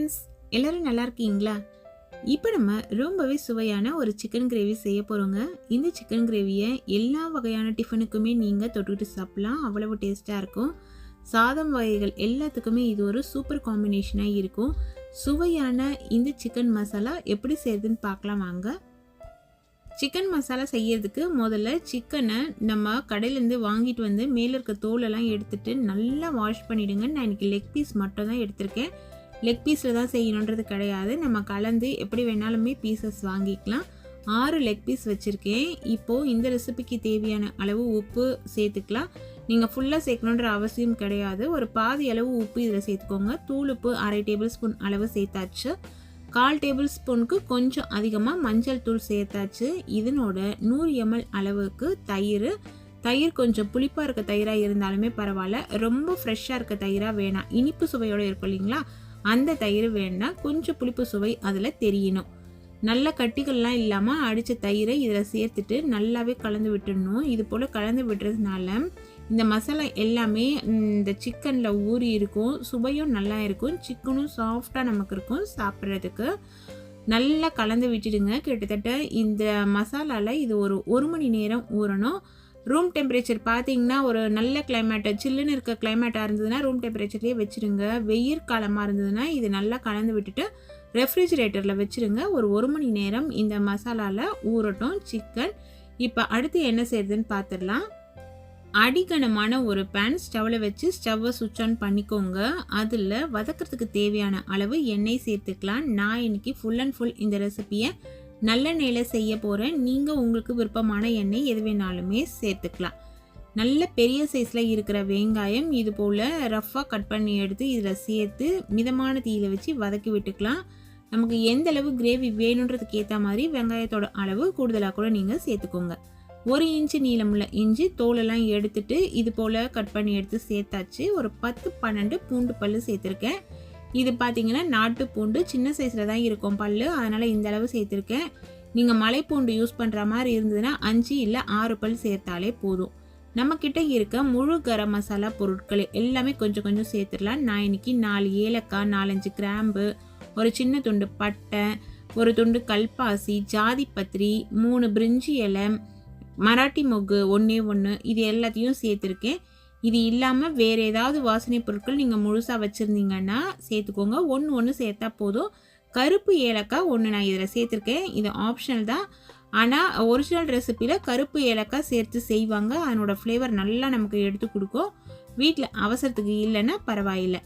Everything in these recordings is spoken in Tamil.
ஃப்ரெண்ட்ஸ் எல்லோரும் நல்லா இருக்கீங்களா? இப்போ நம்ம ரொம்பவே சுவையான ஒரு சிக்கன் கிரேவி செய்ய போகிறோங்க இந்த சிக்கன் கிரேவியை எல்லா வகையான டிஃபனுக்குமே நீங்கள் தொட்டுக்கிட்டு சாப்பிட்லாம். அவ்வளவு டேஸ்ட்டாக இருக்கும். சாதம் வகைகள் எல்லாத்துக்குமே இது ஒரு சூப்பர் காம்பினேஷனாக இருக்கும். சுவையான இந்த சிக்கன் மசாலா எப்படி செய்யுதுன்னு பார்க்கலாம் வாங்க. சிக்கன் மசாலா செய்யறதுக்கு முதல்ல சிக்கனை நம்ம கடையிலேருந்து வாங்கிட்டு வந்து மேலே இருக்க தோலெல்லாம் எடுத்துட்டு நல்லா வாஷ் பண்ணிவிடுங்க நான் இன்றைக்கி லெக் பீஸ் மட்டும் தான் எடுத்திருக்கேன். லெக் பீஸில் தான் செய்யணுன்றது கிடையாது. நம்ம கலந்து எப்படி வேணாலுமே பீசஸ் வாங்கிக்கலாம். ஆறு லெக் பீஸ் வச்சுருக்கேன். இப்போது இந்த ரெசிபிக்கு தேவையான அளவு உப்பு சேர்த்துக்கலாம். நீங்கள் ஃபுல்லாக சேர்க்கணுன்ற அவசியம் கிடையாது. ஒரு பாதி அளவு உப்பு இதில் சேர்த்துக்கோங்க. தூள் உப்பு அரை டேபிள் ஸ்பூன் அளவு சேர்த்தாச்சு. கால் டேபிள் ஸ்பூனுக்கு கொஞ்சம் அதிகமாக மஞ்சள் தூள் சேர்த்தாச்சு. இதனோட நூறு எம்எல் அளவுக்கு தயிர். தயிர் கொஞ்சம் புளிப்பாக இருக்க தயிராக இருந்தாலுமே பரவாயில்ல. ரொம்ப ஃப்ரெஷ்ஷாக இருக்க தயிராக வேணாம். இனிப்பு சுவையோடு இருக்கும் இல்லைங்களா? அந்த தயிர் வேணால் கொஞ்சம் புளிப்பு சுவை அதில் தெரியணும். நல்ல கட்டிகள்லாம் இல்லாமல் அடித்த தயிரை இதில் சேர்த்துட்டு நல்லாவே கலந்து விட்டுடணும். இது போல் கலந்து விடுறதுனால இந்த மசாலா எல்லாமே இந்த சிக்கனில் ஊறி இருக்கும் சுவையும் நல்லா இருக்கும் சிக்கனும் சாஃப்டாக நமக்கு இருக்கும் சாப்பிட்றதுக்கு. நல்லா கலந்து விட்டுடுங்க. கிட்டத்தட்ட இந்த மசாலாவில் இது ஒரு ஒரு மணி நேரம் ஊறணும். ரூம் டெம்பரேச்சர் பார்த்தீங்கன்னா ஒரு நல்ல கிளைமேட்டு சில்லுன்னு இருக்க கிளைமேட்டாக இருந்ததுன்னா ரூம் டெம்பரேச்சர்லேயே வச்சுருங்க. வெயில் காலமாக இருந்ததுன்னா இது நல்லா கலந்து விட்டுட்டு ரெஃப்ரிஜிரேட்டரில் வச்சுருங்க. ஒரு ஒரு மணி நேரம் இந்த மசாலாவில் ஊறட்டும் சிக்கன் இப்போ அடுத்து என்ன செய்யுதுன்னு பார்த்துடலாம் அடிக்கனமான ஒரு பேன் ஸ்டவ்வில் வச்சு ஸ்டவ்வை சுவிட்ச் ஆன் பண்ணிக்கோங்க. அதில் வதக்கிறதுக்கு தேவையான அளவு எண்ணெய் சேர்த்துக்கலாம். நான் இன்றைக்கி ஃபுல் அண்ட் ஃபுல் இந்த ரெசிப்பியை நல்லெண்ணெயில் செய்ய போகிறேன் நீங்கள் உங்களுக்கு விருப்பமான எண்ணெய் எது வேணாலுமே சேர்த்துக்கலாம். நல்ல பெரிய சைஸில் இருக்கிற வெங்காயம் இது போல் ரஃப்பாக கட் பண்ணி எடுத்து இதில் சேர்த்து மிதமான தீயில் வச்சு வதக்கி விட்டுக்கலாம். நமக்கு எந்த அளவு கிரேவி வேணுன்றதுக்கு ஏற்ற மாதிரி வெங்காயத்தோட அளவு கூடுதலாக கூட நீங்கள் சேர்த்துக்கோங்க. ஒரு இன்ச்சு நீளமுள்ள இஞ்சி தோலெல்லாம் எடுத்துட்டு இது போல் கட் பண்ணி எடுத்து சேர்த்தாச்சு. ஒரு பத்து பன்னெண்டு பூண்டு பல் சேர்த்துருக்கேன். இது பார்த்தீங்கன்னா நாட்டு பூண்டு சின்ன சைஸில் தான் இருக்கும் பல் அதனால் இந்த அளவு சேர்த்துருக்கேன். நீங்கள் மலைப்பூண்டு யூஸ் பண்ணுற மாதிரி இருந்ததுன்னா அஞ்சு இல்லை ஆறு பல் சேர்த்தாலே போதும். நம்மக்கிட்ட இருக்க முழு கரம் மசாலா பொருட்கள் எல்லாமே கொஞ்சம் கொஞ்சம் சேர்த்துடலாம். நான் இன்னைக்கு நாலு ஏலக்காய் நாலஞ்சு கிராம்பு ஒரு சின்ன துண்டு பட்டை ஒரு துண்டு கல்பாசி ஜாதி பத்திரி மூணு பிரிஞ்சி இலை மராட்டி மொக்கு ஒன்றே ஒன்று இது எல்லாத்தையும் சேர்த்துருக்கேன். இது இல்லாமல் வேறு ஏதாவது வாசனை பொருட்கள் நீங்கள் முழுசாக வச்சுருந்தீங்கன்னா சேர்த்துக்கோங்க. ஒன்று ஒன்று சேர்த்தா போதும். கருப்பு ஏலக்காய் ஒன்று நான் இதில் சேர்த்துருக்கேன். இது ஆப்ஷனல் தான். ஆனால் ஒரிஜினல் ரெசிப்பியில் கருப்பு ஏலக்காய் சேர்த்து செய்வாங்க. அதனோட ஃப்ளேவர் நல்லா நமக்கு எடுத்து கொடுக்கும். வீட்டில் அவசரத்துக்கு இல்லைன்னா பரவாயில்லை.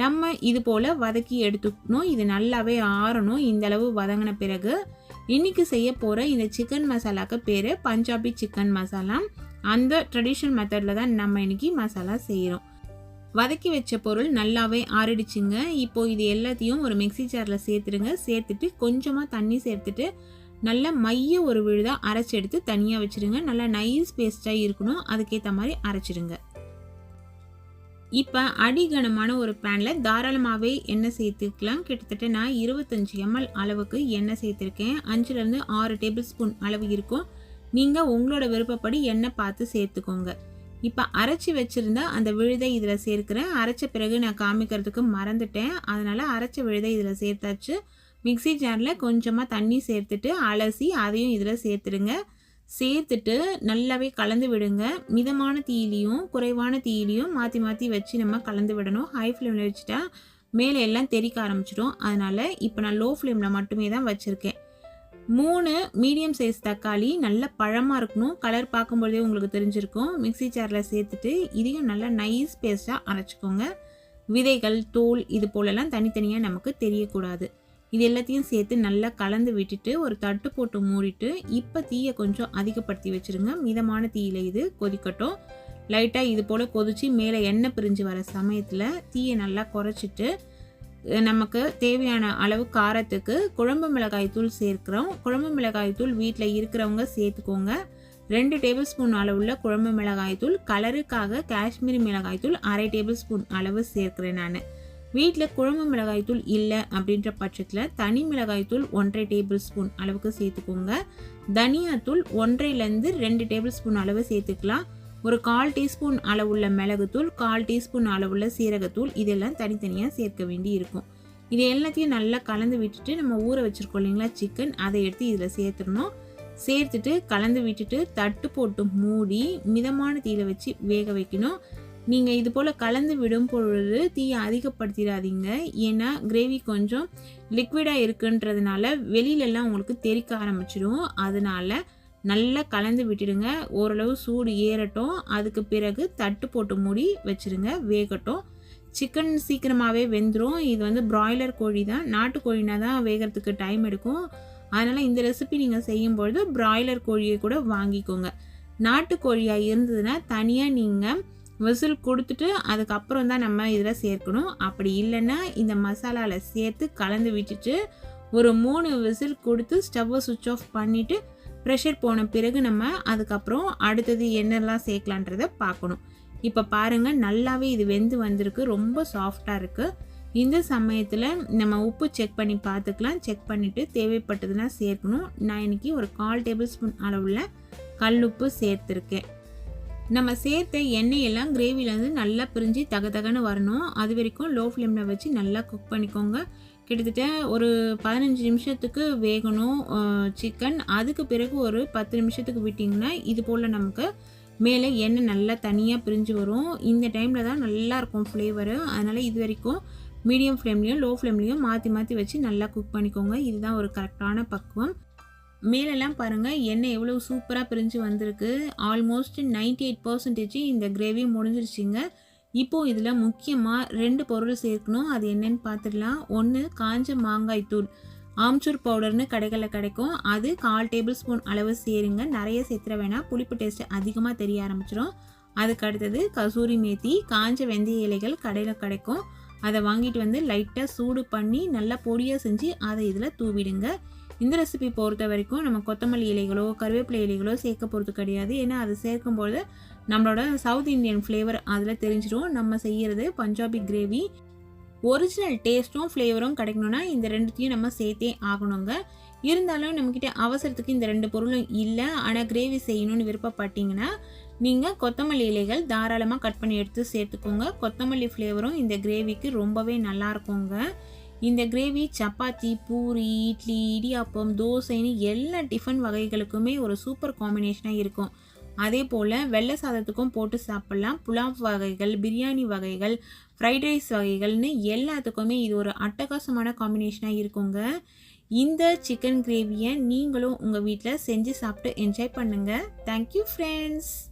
நம்ம இது போல் வதக்கி எடுத்துக்கணும். இது நல்லாவே ஆறணும். இந்த அளவு வதங்கின பிறகு இன்னைக்கு செய்ய போகிற இந்த சிக்கன் மசாலாக்கு பேர் பஞ்சாபி சிக்கன் மசாலா அந்த ட்ரெடிஷ்னல் மெத்தடில் தான் நம்ம இன்னைக்கு மசாலா செய்கிறோம் வதக்கி வச்ச பொருள் நல்லாவே ஆறிடுச்சுங்க. இப்போ இது எல்லாத்தையும் ஒரு மிக்சி ஜாரில் சேர்த்துடுங்க. சேர்த்துட்டு கொஞ்சமாக தண்ணி சேர்த்துட்டு நல்லா மைய ஒரு விழுதாக அரைச்சி எடுத்து தனியாக வச்சுருங்க. நல்லா நைஸ் பேஸ்ட்டாக இருக்கணும். அதுக்கேற்ற மாதிரி அரைச்சிடுங்க. இப்போ அடிகனமான ஒரு பேனில் தாராளமாகவே எண்ணெய் சேர்த்துக்கலாம். கிட்டத்தட்ட நான் இருபத்தஞ்சி எம்எல் அளவுக்கு எண்ணெய் சேர்த்துருக்கேன். அஞ்சுலேருந்து ஆறு டேபிள் ஸ்பூன் அளவு இருக்கும். நீங்கள் உங்களோட விருப்பப்படி எண்ணெய் பார்த்து சேர்த்துக்கோங்க. இப்போ அரைச்சி வச்சுருந்தா அந்த விழுதை இதில் சேர்க்குறேன். அரைச்ச பிறகு நான் காமிக்கிறதுக்கு மறந்துட்டேன். அதனால் அரைச்ச விழுதை இதில் சேர்த்தாச்சு. மிக்சி ஜாரில் கொஞ்சமாக தண்ணி சேர்த்துட்டு அலசி அதையும் இதில் சேர்த்துடுங்க. சேர்த்துட்டு நல்லாவே கலந்து விடுங்க. மிதமான தீயிலையும் குறைவான தீயிலையும் மாற்றி மாற்றி வச்சு நம்ம கலந்து விடணும். ஹை ஃப்ளேமில் வச்சுட்டா மேலே எல்லாம் தெறிக்க ஆரம்பிச்சிடும். அதனால் இப்போ நான் லோ ஃப்ளேமில் மட்டுமே தான் வச்சுருக்கேன். மூணு மீடியம் சைஸ் தக்காளி நல்ல பழமாக இருக்கணும். கலர் பார்க்கும்பொழுதே உங்களுக்கு தெரிஞ்சிருக்கும். மிக்சி ஜாரில் சேர்த்துட்டு இதையும் நல்லா நைஸ் பேஸ்ட்டாக அரைச்சிக்கோங்க. விதைகள் தோல் இது போலெல்லாம் தனித்தனியாக நமக்கு தெரியக்கூடாது. இது எல்லாத்தையும் சேர்த்து நல்லா கலந்து விட்டுட்டு ஒரு தட்டு போட்டு மூடிட்டு இப்போ தீயை கொஞ்சம் அதிகப்படுத்தி வச்சுருங்க. மிதமான தீயில் இது கொதிக்கட்டும். லைட்டாக இது போல் கொதித்து மேலே எண்ணெய் பிரிஞ்சு வர சமயத்தில் தீயை நல்லா குறைச்சிட்டு நமக்கு தேவையான அளவு காரத்துக்கு குழம்பு மிளகாய் தூள் சேர்க்குறோம். குழம்பு மிளகாய் தூள் வீட்டில் இருக்கிறவங்க சேர்த்துக்கோங்க. ரெண்டு டேபிள் ஸ்பூன் அளவுள்ள குழம்பு மிளகாய் தூள் கலருக்காக காஷ்மீரி மிளகாய் தூள் அரை டேபிள் ஸ்பூன் அளவு சேர்க்குறேன் நான். வீட்டில் குழம்பு மிளகாய் தூள் இல்லை அப்படின்ற பட்சத்தில் தனி மிளகாய் தூள் ஒன்றரை டேபிள் ஸ்பூன் அளவுக்கு சேர்த்துக்கோங்க. தனியாத்தூள் ஒன்றைலேருந்து ரெண்டு டேபிள் ஸ்பூன் அளவு சேர்த்துக்கலாம். ஒரு கால் டீஸ்பூன் அளவுள்ள மிளகுத்தூள் கால் டீஸ்பூன் அளவுள்ள சீரகத்தூள் இதெல்லாம் தனித்தனியாக சேர்க்க வேண்டி இருக்கும். இது எல்லாத்தையும் நல்லா கலந்து விட்டுட்டு நம்ம ஊற வச்சுருக்கோம் இல்லைங்களா சிக்கன் அதை எடுத்து இதில் சேர்த்துடணும். சேர்த்துட்டு கலந்து விட்டுட்டு தட்டு போட்டு மூடி மிதமான தீயில் வச்சு வேக வைக்கணும். நீங்கள் இது போல் கலந்து விடும் பொழுது தீயை அதிகப்படுத்திடாதீங்க. ஏன்னா கிரேவி கொஞ்சம் லிக்விடாக இருக்குன்றதுனால வெளியிலலாம் உங்களுக்கு தெறிக்க ஆரம்பிச்சிடும். அதனால் நல்லா கலந்து விட்டுடுங்க. ஓரளவு சூடு ஏறட்டும். அதுக்கு பிறகு தட்டு போட்டு மூடி வச்சுருங்க. வேகட்டும். சிக்கன் சீக்கிரமாகவே வெந்துடும் இது வந்து பிராய்லர் கோழி தான். நாட்டுக்கோழினா தான் வேகிறதுக்கு டைம் எடுக்கும். அதனால் இந்த ரெசிபி நீங்கள் செய்யும்பொழுது பிராய்லர் கோழியை கூட வாங்கிக்கோங்க. நாட்டுக்கோழியாக இருந்ததுன்னா தனியாக நீங்கள் விசில் கொடுத்துட்டு அதுக்கப்புறம் தான் நம்ம இதில் சேர்க்கணும். அப்படி இல்லைன்னா இந்த மசாலாவில் சேர்த்து கலந்து விட்டுட்டு ஒரு மூணு விசில் கொடுத்து ஸ்டவ்வை சுவிட்ச் ஆஃப் பண்ணிவிட்டு ப்ரெஷர் போன பிறகு நம்ம அதுக்கப்புறம் அடுத்தது என்னெல்லாம் சேர்க்கலான்றதை பார்க்கணும். இப்போ பாருங்கள் நல்லாவே இது வெந்து வந்திருக்கு ரொம்ப சாஃப்டாக இருக்குது இந்த சமயத்தில் நம்ம உப்பு செக் பண்ணி பார்த்துக்கலாம். செக் பண்ணிவிட்டு தேவைப்பட்டதுன்னா சேர்க்கணும். நான் இன்றைக்கி ஒரு கால் டேபிள் ஸ்பூன் அளவில் கல்லுப்பு சேர்த்துருக்கேன். நம்ம சேர்த்த எண்ணெயெல்லாம் கிரேவிலேருந்து நல்லா பிரிஞ்சு தக தகன்னு வரணும். அது வரைக்கும் லோ ஃப்ளேமில் வச்சு நல்லா குக் பண்ணிக்கோங்க. கிட்டத்தட்ட ஒரு பதினஞ்சு நிமிஷத்துக்கு வேகணும் சிக்கன் அதுக்கு பிறகு ஒரு பத்து நிமிஷத்துக்கு விட்டிங்கன்னா இது போல் நமக்கு மேலே எண்ணெய் நல்லா தனியாக பிரிஞ்சு வரும். இந்த டைமில் தான் நல்லாயிருக்கும் ஃப்ளேவரு அதனால் இது வரைக்கும் மீடியம் ஃப்ளேம்லேயும் லோ ஃப்ளேம்லேயும் மாற்றி மாற்றி வச்சு நல்லா குக் பண்ணிக்கோங்க. இதுதான் ஒரு கரெக்டான பக்குவம். மேலெல்லாம் பாருங்கள் எண்ணெய் எவ்வளோ சூப்பராக பிரிஞ்சு வந்திருக்கு. ஆல்மோஸ்ட் நைன்டி எயிட் பர்சன்டேஜ் இந்த கிரேவி முடிஞ்சிருச்சிங்க. இப்போது இதில் முக்கியமாக ரெண்டு பொருள் சேர்க்கணும். அது என்னன்னு பார்த்துடலாம். ஒன்று காஞ்ச மாங்காய் தூள். ஆம்ச்சூர் பவுடர்னு கடைகளில் கிடைக்கும். அது கால் டேபிள் ஸ்பூன் அளவு சேருங்க. நிறைய சேர்த்துற வேணாம். புளிப்பு டேஸ்ட் அதிகமாக தெரிய ஆரம்பிச்சிடும் அதுக்கு அடுத்தது கசூரி மேத்தி காஞ்ச வெந்தய இலைகள் கடையில் கிடைக்கும். அதை வாங்கிட்டு வந்து லைட்டாக சூடு பண்ணி நல்லா பொடியாக செஞ்சு அதை இதில் தூவிடுங்க. இந்த ரெசிபி பொறுத்த வரைக்கும் நம்ம கொத்தமல்லி இலைகளோ கருவேப்பிலை இலைகளோ சேர்க்க போகிறது கிடையாது. ஏன்னா அது சேர்க்கும்போது நம்மளோட சவுத் இந்தியன் ஃப்ளேவர் அதில் தெரிஞ்சிடும் நம்ம செய்கிறது பஞ்சாபி கிரேவி ஒரிஜினல் டேஸ்ட்டும் ஃப்ளேவரும் கிடைக்கணும்னா இந்த ரெண்டுத்தையும் நம்ம சேர்த்தே ஆகணுங்க. இருந்தாலும் நம்மக்கிட்ட அவசரத்துக்கு இந்த ரெண்டு பொருளும் இல்லை. ஆனால் கிரேவி செய்யணும்னு விருப்பப்பட்டீங்கன்னா நீங்கள் கொத்தமல்லி இலைகள் தாராளமாக கட் பண்ணி எடுத்து சேர்த்துக்கோங்க. கொத்தமல்லி ஃப்ளேவரும் இந்த கிரேவிக்கு ரொம்பவே நல்லா இருக்குங்க. இந்த கிரேவி சப்பாத்தி பூரி இட்லி இடியாப்பம் தோசைன்னு எல்லா டிஃபன் வகைகளுக்குமே ஒரு சூப்பர் காம்பினேஷனாக இருக்கும். அதே போல் வெள்ளை சாதத்துக்கும் போட்டு சாப்பிட்லாம். புலாவ் வகைகள் பிரியாணி வகைகள் ஃப்ரைட் ரைஸ் வகைகள்னு எல்லாத்துக்குமே இது ஒரு அட்டகாசமான காம்பினேஷனாக இருக்குங்க. இந்த சிக்கன் கிரேவியை நீங்களும் உங்கள் வீட்டில் செஞ்சு சாப்பிட்டு என்ஜாய் பண்ணுங்கள் தேங்க்யூ ஃப்ரெண்ட்ஸ்